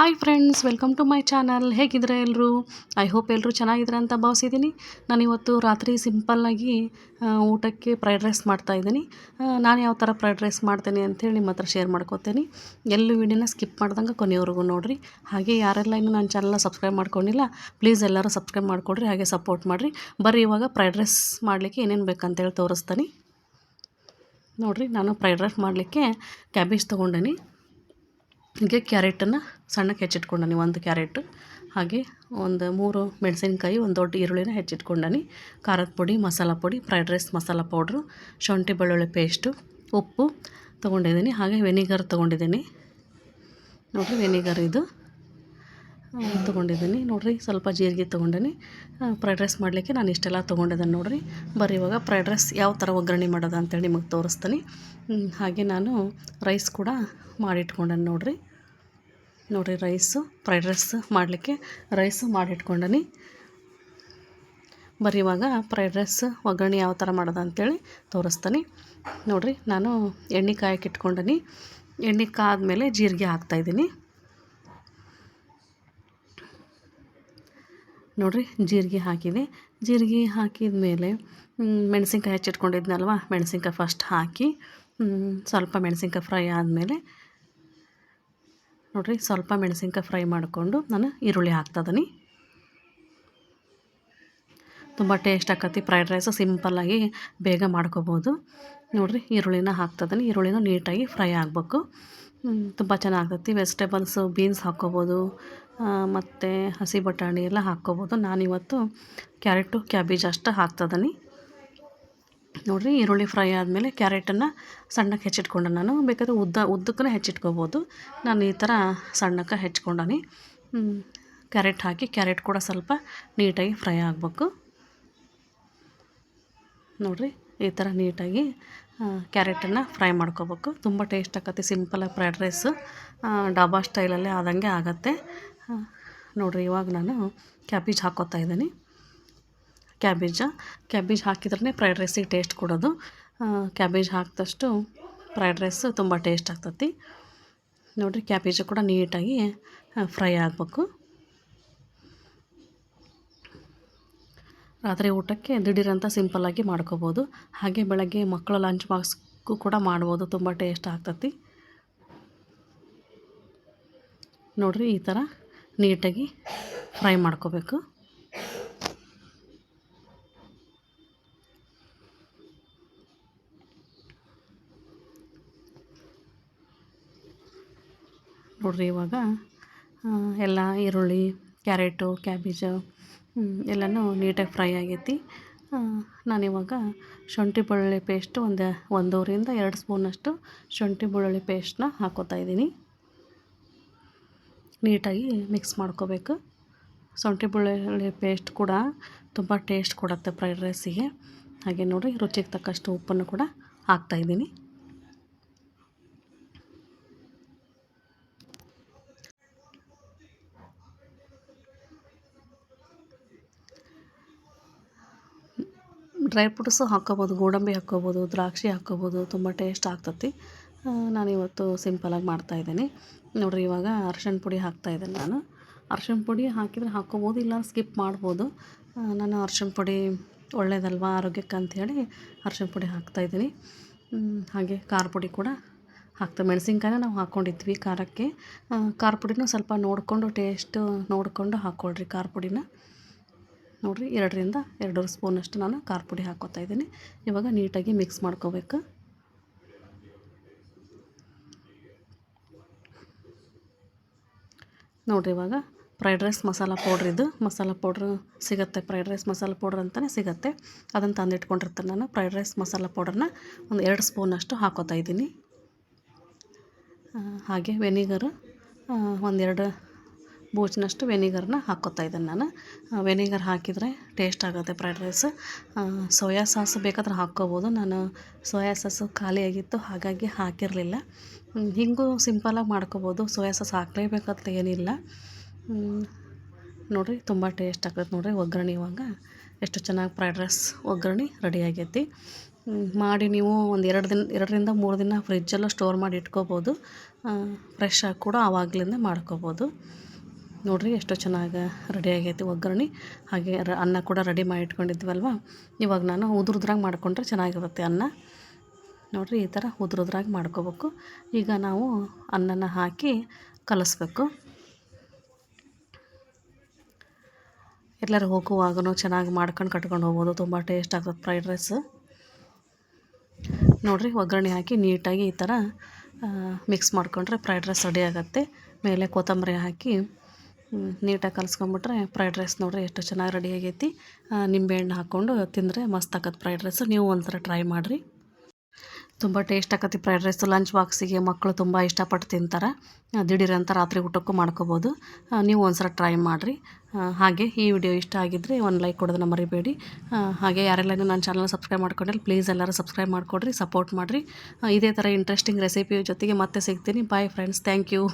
Hi friends, welcome to my channel. ಹೇಗಿದ್ರೆ ಎಲ್ಲರೂ? I hope ಎಲ್ಲರೂ ಚೆನ್ನಾಗಿದ್ರೆ ಅಂತ ಭಾವಿಸಿದ್ದೀನಿ. ನಾನಿವತ್ತು ರಾತ್ರಿ ಸಿಂಪಲ್ಲಾಗಿ ಊಟಕ್ಕೆ ಫ್ರೈಡ್ ರೈಸ್ ಮಾಡ್ತಾಯಿದ್ದೀನಿ ನಾನು ಯಾವ ಥರ ಫ್ರೈಡ್ ರೈಸ್ ಮಾಡ್ತೇನೆ ಅಂಥೇಳಿ ನಿಮ್ಮ ಹತ್ರ ಶೇರ್ ಮಾಡ್ಕೋತೇನೆ. ಎಲ್ಲೂ ವಿಡಿಯೋನ ಸ್ಕಿಪ್ ಮಾಡ್ದಂಗೆ ಕೊನೆಯವರೆಗೂ ನೋಡಿರಿ. ಹಾಗೆ ಯಾರೆಲ್ಲ ಇನ್ನೂ ನನ್ನ ಚಾನಲ್ನ ಸಬ್ಸ್ಕ್ರೈಬ್ ಮಾಡ್ಕೊಂಡಿಲ್ಲ, ಪ್ಲೀಸ್ ಎಲ್ಲರೂ ಸಬ್ಸ್ಕ್ರೈಬ್ ಮಾಡಿಕೊಡ್ರಿ, ಹಾಗೆ ಸಪೋರ್ಟ್ ಮಾಡಿರಿ. ಬರ್ರಿ, ಇವಾಗ ಫ್ರೈಡ್ ರೈಸ್ ಮಾಡಲಿಕ್ಕೆ ಏನೇನು ಬೇಕಂತೇಳಿ ತೋರಿಸ್ತೀನಿ. ನೋಡಿರಿ, ನಾನು ಫ್ರೈಡ್ ರೈಸ್ ಮಾಡಲಿಕ್ಕೆ ಕ್ಯಾಬೇಜ್ ತೊಗೊಂಡೇನಿ. ಹೀಗೆ ಕ್ಯಾರೆಟನ್ನು ಸಣ್ಣಕ್ಕೆ ಹೆಚ್ಚಿಟ್ಕೊಂಡಾನಿ, ಒಂದು ಕ್ಯಾರೆಟು, ಹಾಗೆ ಒಂದು ಮೂರು ಮೆಣಸಿನ್ಕಾಯಿ, ಒಂದು ದೊಡ್ಡ ಈರುಳ್ಳಿನ ಹೆಚ್ಚಿಟ್ಕೊಂಡನಿ. ಖಾರದ ಪುಡಿ, ಮಸಾಲ ಪುಡಿ ಫ್ರೈಡ್ ರೈಸ್ ಮಸಾಲ ಪೌಡ್ರು ಶುಂಠಿ, ಬೆಳ್ಳುಳ್ಳಿ ಪೇಸ್ಟು ಉಪ್ಪು ತೊಗೊಂಡಿದ್ದೀನಿ. ಹಾಗೆ ವೆನಿಗರ್ ತೊಗೊಂಡಿದ್ದೀನಿ. ನೋಡಿರಿ ವೆನಿಗರ್ ಇದು. ತೊಗೊಂಡಿದ್ದೀನಿ. ನೋಡಿರಿ, ಸ್ವಲ್ಪ ಜೀರಿಗೆ ತೊಗೊಂಡಿನಿ. ಫ್ರೈಡ್ ರೈಸ್ ಮಾಡಲಿಕ್ಕೆ ನಾನು ಇಷ್ಟೆಲ್ಲ ತೊಗೊಂಡಿದ್ದೇನೆ ನೋಡಿರಿ. ಬರೀ ಇವಾಗ ಫ್ರೈಡ್ ರೈಸ್ ಯಾವ ಥರ ಒಗ್ಗರಣೆ ಮಾಡೋದು ಅಂತೇಳಿ ನಿಮಗೆ ತೋರಿಸ್ತೀನಿ. ಹಾಗೆ ನಾನು ರೈಸ್ ಕೂಡ ಮಾಡಿಟ್ಕೊಂಡೆ ನೋಡಿರಿ. ನೋಡಿರಿ ರೈಸು ಫ್ರೈಡ್ ರೈಸ್ ಮಾಡಲಿಕ್ಕೆ ರೈಸು ಮಾಡಿಟ್ಕೊಂಡನಿ ಬರೀ ಇವಾಗ ಫ್ರೈಡ್ ರೈಸ್ ಒಗ್ಗರಣೆ ಯಾವ ಥರ ಮಾಡೋದು ಅಂತೇಳಿ ತೋರಿಸ್ತೀನಿ. ನೋಡಿರಿ, ನಾನು ಎಣ್ಣೆ ಕಾಯಕ್ಕೆ ಇಟ್ಕೊಂಡನಿ. ಎಣ್ಣೆ ಕಾದ್ಮೇಲೆ ಜೀರಿಗೆ ಹಾಕ್ತಾಯಿದ್ದೀನಿ ನೋಡಿರಿ, ಜೀರಿಗೆ ಹಾಕಿದೆ. ಜೀರಿಗೆ ಹಾಕಿದ ಮೇಲೆ ಮೆಣಸಿನ್ಕಾಯಿ ಹೆಚ್ಚಿಟ್ಕೊಂಡಿದ್ನಲ್ವ, ಮೆಣಸಿನ್ಕಾಯಿ ಫಸ್ಟ್ ಹಾಕಿ ಸ್ವಲ್ಪ ಮೆಣಸಿನ್ಕಾಯಿ ಫ್ರೈ ಆದಮೇಲೆ ನೋಡಿರಿ, ಸ್ವಲ್ಪ ಮೆಣಸಿನ್ಕಾಯಿ ಫ್ರೈ ಮಾಡಿಕೊಂಡು ನಾನು ಈರುಳ್ಳಿ ಹಾಕ್ತದನಿ ತುಂಬ ಟೇಸ್ಟ್ ಆಕತಿ, ಫ್ರೈಡ್ ರೈಸ್ ಸಿಂಪಲ್ಲಾಗಿ ಬೇಗ ಮಾಡ್ಕೋಬೋದು. ನೋಡಿರಿ, ಈರುಳ್ಳಿನ ಹಾಕ್ತದನಿ ಈರುಳ್ಳಿನ ನೀಟಾಗಿ ಫ್ರೈ ಆಗಬೇಕು. ತುಂಬ ಚೆನ್ನಾಗ್ತೈತಿ. ವೆಜಿಟೇಬಲ್ಸು, ಬೀನ್ಸ್ ಹಾಕ್ಕೋಬೋದು. ಮತ್ತು ಹಸಿ ಬಟಾಣಿ ಎಲ್ಲ ಹಾಕ್ಕೋಬೋದು. ನಾನಿವತ್ತು ಕ್ಯಾರೆಟು, ಕ್ಯಾಬೇಜ್ ಅಷ್ಟು ಹಾಕ್ತದನಿ ನೋಡಿರಿ ಈರುಳ್ಳಿ ಫ್ರೈ ಆದಮೇಲೆ ಕ್ಯಾರೆಟನ್ನು ಸಣ್ಣಕ್ಕೆ ಹೆಚ್ಚಿಟ್ಕೊಂಡೆ ನಾನು. ಬೇಕಾದ್ರೆ ಉದ್ದ ಉದ್ದಕ್ಕೂ ಹೆಚ್ಚಿಟ್ಕೋಬೋದು. ನಾನು ಈ ಥರ ಸಣ್ಣಕ್ಕೆ ಹೆಚ್ಕೊಂಡನಿ ಕ್ಯಾರೆಟ್ ಹಾಕಿ, ಕ್ಯಾರೆಟ್ ಕೂಡ ಸ್ವಲ್ಪ ನೀಟಾಗಿ ಫ್ರೈ ಆಗಬೇಕು. ನೋಡಿರಿ, ಈ ಥರ ನೀಟಾಗಿ ಕ್ಯಾರೆಟನ್ನು ಫ್ರೈ ಮಾಡ್ಕೋಬೇಕು. ತುಂಬ ಟೇಸ್ಟ್ ಆಕತಿ ಸಿಂಪಲಾಗಿ ಫ್ರೈಡ್ ರೈಸು. ಡಾಬಾ ಸ್ಟೈಲಲ್ಲೇ ಆದಂಗೆ ಆಗುತ್ತೆ. ನೋಡಿರಿ, ಇವಾಗ ನಾನು ಕ್ಯಾಬೇಜ್ ಹಾಕೋತಾ ಇದ್ದೀನಿ. ಕ್ಯಾಬೇಜ, ಕ್ಯಾಬೇಜ್ ಹಾಕಿದ್ರೆ ಫ್ರೈಡ್ ರೈಸಿಗೆ ಟೇಸ್ಟ್ ಕೊಡೋದು. ಕ್ಯಾಬೇಜ್ ಹಾಕಿದಷ್ಟು ಫ್ರೈಡ್ ರೈಸ್ ತುಂಬ ಟೇಸ್ಟ್ ಆಗ್ತತಿ. ನೋಡಿರಿ, ಕ್ಯಾಬೇಜ್ ಕೂಡ ನೀಟಾಗಿ ಫ್ರೈ ಆಗಬೇಕು. ರಾತ್ರಿ ಊಟಕ್ಕೆ ದಿಢೀರಂತ ಸಿಂಪಲ್ಲಾಗಿ ಮಾಡ್ಕೋಬೋದು. ಹಾಗೆ ಬೆಳಗ್ಗೆ ಮಕ್ಕಳು ಲಂಚ್ ಬಾಕ್ಸ್ಗೂ ಕೂಡ ಮಾಡ್ಬೋದು, ತುಂಬ ಟೇಸ್ಟ್ ಆಗ್ತತಿ. ನೋಡಿರಿ, ಈ ಥರ ನೀಟಾಗಿ ಫ್ರೈ ಮಾಡ್ಕೋಬೇಕು. ನೋಡಿರಿ ಇವಾಗ ಎಲ್ಲ ಈರುಳ್ಳಿ, ಕ್ಯಾರೆಟು, ಕ್ಯಾಬೇಜು ಎಲ್ಲನೂ ನೀಟಾಗಿ ಫ್ರೈ ಆಗೈತಿ. ನಾನಿವಾಗ ಶುಂಠಿ ಬೆಳ್ಳುಳ್ಳಿ ಪೇಸ್ಟ್ ಒಂದು ಒಂದೂವರೆಯಿಂದ ಎರಡು ಸ್ಪೂನಷ್ಟು ಶುಂಠಿ ಬೆಳ್ಳುಳ್ಳಿ ಪೇಸ್ಟ್ನ ಹಾಕೋತಾ ಇದ್ದೀನಿ. ನೀಟಾಗಿ ಮಿಕ್ಸ್ ಮಾಡ್ಕೋಬೇಕು. ಶುಂಠಿ ಬೆಳ್ಳುಳ್ಳಿ ಪೇಸ್ಟ್ ಕೂಡ ತುಂಬ ಟೇಸ್ಟ್ ಕೊಡುತ್ತೆ ಫ್ರೈಡ್ ರೈಸಿಗೆ. ಹಾಗೆ ನೋಡಿ ರುಚಿಗೆ ತಕ್ಕಷ್ಟು ಉಪ್ಪನ್ನು ಕೂಡ ಹಾಕ್ತಾಯಿದ್ದೀನಿ ಡ್ರೈ ಫ್ರೂಟ್ಸು ಹಾಕ್ಕೋಬೋದು, ಗೋಡಂಬಿ ಹಾಕ್ಕೋಬೋದು, ದ್ರಾಕ್ಷಿ ಹಾಕ್ಕೋಬೋದು, ತುಂಬ ಟೇಸ್ಟ್ ಆಗ್ತತಿ. ನಾನಿವತ್ತು ಸಿಂಪಲಾಗಿ ಮಾಡ್ತಾಯಿದ್ದೀನಿ ನೋಡಿರಿ, ಇವಾಗ ಅರ್ಶಿಣ ಪುಡಿ ಹಾಕ್ತಾಯಿದ್ದೇನೆ ನಾನು. ಅರ್ಶಿಣ ಪುಡಿ ಹಾಕಿದರೆ ಹಾಕ್ಕೋಬೋದು, ಇಲ್ಲ ಸ್ಕಿಪ್ ಮಾಡ್ಬೋದು. ನಾನು ಅರ್ಶಿಣ ಪುಡಿ ಒಳ್ಳೇದಲ್ವ, ಆರೋಗ್ಯಕ್ಕೆ ಅಂಥೇಳಿ ಅರ್ಶಿಣ ಪುಡಿ ಹಾಕ್ತಾಯಿದ್ದೀನಿ ಹಾಗೆ ಖಾರ ಪುಡಿ ಕೂಡ ಹಾಕ್ತಾ, ಮೆಣಸಿನ್ಕಾಯಿನ ನಾವು ಹಾಕ್ಕೊಂಡಿದ್ವಿ ಖಾರಕ್ಕೆ. ಖಾರ ಪುಡಿನೂ ಸ್ವಲ್ಪ ನೋಡಿಕೊಂಡು ಟೇಸ್ಟು ನೋಡಿಕೊಂಡು ಹಾಕ್ಕೊಳ್ರಿ ಖಾರ ಪುಡಿನ. ನೋಡಿರಿ, ಎರಡರಿಂದ ಎರಡೂವರೆ ಸ್ಪೂನಷ್ಟು ನಾನು ಖಾರ ಪುಡಿ ಹಾಕ್ಕೋತಾ ಇದ್ದೀನಿ. ಇವಾಗ ನೀಟಾಗಿ ಮಿಕ್ಸ್ ಮಾಡ್ಕೋಬೇಕು. ನೋಡಿರಿ, ಇವಾಗ ಫ್ರೈಡ್ ರೈಸ್ ಮಸಾಲ ಪೌಡ್ರ್ ಇದು. ಮಸಾಲ ಪೌಡ್ರ್ ಸಿಗುತ್ತೆ ಫ್ರೈಡ್ ರೈಸ್ ಮಸಾಲ ಪೌಡ್ರ್ ಅಂತಲೇ ಸಿಗುತ್ತೆ. ಅದನ್ನು ತಂದಿಟ್ಕೊಂಡಿರ್ತೀನಿ ನಾನು. ಫ್ರೈಡ್ ರೈಸ್ ಮಸಾಲ ಪೌಡ್ರನ್ನ ಒಂದು ಎರಡು ಸ್ಪೂನಷ್ಟು ಹಾಕೋತಾ ಇದ್ದೀನಿ. ಹಾಗೆ ವೆನಿಗರು ಒಂದೆರಡು ಬೂಚಿನಷ್ಟು ವೆನಿಗರ್ನ ಹಾಕೋತಾ ಇದ್ದೀನಿ ನಾನು. ವೆನಿಗರ್ ಹಾಕಿದರೆ ಟೇಸ್ಟ್ ಆಗುತ್ತೆ ಫ್ರೈಡ್ ರೈಸ್ ಸೋಯಾ ಸಾಸ್ ಬೇಕಾದ್ರೆ ಹಾಕ್ಕೋಬೋದು. ನಾನು ಸೋಯಾ ಸಾಸು ಖಾಲಿಯಾಗಿತ್ತು ಹಾಗಾಗಿ ಹಾಕಿರಲಿಲ್ಲ. ಹಿಂಗೂ ಸಿಂಪಲಾಗಿ ಮಾಡ್ಕೋಬೋದು. ಸೋಯಾ ಸಾಸ್ ಹಾಕಲೇಬೇಕಂತ ಏನಿಲ್ಲ. ನೋಡಿರಿ ತುಂಬ ಟೇಸ್ಟ್ ಆಗ್ತೈತೆ ನೋಡಿರಿ ಒಗ್ಗರಣೆ ಇವಾಗ. ಎಷ್ಟು ಚೆನ್ನಾಗಿ ಫ್ರೈಡ್ ರೈಸ್ ಒಗ್ಗರಣೆ ರೆಡಿ ಆಗೈತಿ. ಮಾಡಿ ನೀವು ಒಂದು ಎರಡು ದಿನ, ಎರಡರಿಂದ ಮೂರು ದಿನ ಫ್ರಿಜ್ಜೆಲ್ಲ ಸ್ಟೋರ್ ಮಾಡಿ ಇಟ್ಕೋಬೋದು. ಫ್ರೆಶ್ ಆಗಿ ಕೂಡ ಆವಾಗಲಿಂದ ಮಾಡ್ಕೋಬೋದು. ನೋಡಿರಿ ಎಷ್ಟು ಚೆನ್ನಾಗಿ ರೆಡಿ ಆಗೈತಿ ಒಗ್ಗರಣೆ. ಹಾಗೆ ರ ಅನ್ನ ಕೂಡ ರೆಡಿ ಮಾಡಿ ಇಟ್ಕೊಂಡಿದ್ವಲ್ವ? ಇವಾಗ ನಾನು ಉದುರುದ್ರಾಗ ಮಾಡಿಕೊಂಡ್ರೆ ಚೆನ್ನಾಗಿರುತ್ತೆ ಅನ್ನ. ನೋಡಿರಿ ಈ ಥರ ಉದುರುದ್ರಾಗಿ ಮಾಡ್ಕೋಬೇಕು. ಈಗ ನಾವು ಅನ್ನನ ಹಾಕಿ ಕಲಿಸ್ಬೇಕು. ಎಲ್ಲರೂ ಹೋಗುವಾಗೂ ಚೆನ್ನಾಗಿ ಮಾಡ್ಕೊಂಡು ಕಟ್ಕೊಂಡು ಹೋಗ್ಬೋದು. ತುಂಬ ಟೇಸ್ಟ್ ಆಗ್ತದೆ ಫ್ರೈಡ್ ರೈಸ್ ನೋಡಿರಿ ಒಗ್ಗರಣೆ ಹಾಕಿ ನೀಟಾಗಿ ಈ ಥರ ಮಿಕ್ಸ್ ಮಾಡಿಕೊಂಡ್ರೆ ಫ್ರೈಡ್ ರೈಸ್ ರೆಡಿ ಆಗುತ್ತೆ. ಮೇಲೆ ಕೊತ್ತಂಬರಿ ಹಾಕಿ ನೀಟಾಗಿ ಕಲಿಸ್ಕೊಂಬಿಟ್ರೆ ಫ್ರೈಡ್ ರೈಸ್ ನೋಡ್ರಿ ಎಷ್ಟು ಚೆನ್ನಾಗಿ ರೆಡಿ ಆಗೈತಿ. ನಿಂಬೆಹಣ್ಣು ಹಾಕ್ಕೊಂಡು ತಿಂದರೆ ಮಸ್ತ್ ಆಕತ್ತೆ ಫ್ರೈಡ್ ರೈಸು. ನೀವು ಒಂಥರ ಟ್ರೈ ಮಾಡಿರಿ. ತುಂಬ ಟೇಸ್ಟ್ ಆಕತಿ ಫ್ರೈಡ್ ರೈಸು. ಲಂಚ್ ಬಾಕ್ಸಿಗೆ ಮಕ್ಕಳು ತುಂಬ ಇಷ್ಟಪಟ್ಟು ತಿಂತಾರೆ. ದಿಢೀರಂತ ರಾತ್ರಿ ಊಟಕ್ಕೂ ಮಾಡ್ಕೋಬೋದು. ನೀವು ಒಂದ್ಸಲ ಟ್ರೈ ಮಾಡಿರಿ. ಹಾಗೆ ಈ ವಿಡಿಯೋ ಇಷ್ಟ ಆಗಿದ್ದರೆ ಒಂದು ಲೈಕ್ ಕೊಡೋದನ್ನ ಮರಿಬೇಡಿ. ಹಾಗೆ ಯಾರೆಲ್ಲ ನನ್ನ ಚಾನಲ್ ಸಬ್ಸ್ಕ್ರೈಬ್ ಮಾಡ್ಕೊಂಡಿಲ್ಲ, ಪ್ಲೀಸ್ ಎಲ್ಲರೂ ಸಬ್ಸ್ಕ್ರೈಬ್ ಮಾಡಿಕೊಡ್ರಿ, ಸಪೋರ್ಟ್ ಮಾಡಿರಿ. ಇದೇ ಥರ ಇಂಟ್ರೆಸ್ಟಿಂಗ್ ರೆಸಿಪಿ ಜೊತೆಗೆ ಮತ್ತೆ ಸಿಗ್ತೀನಿ. Bye friends thank you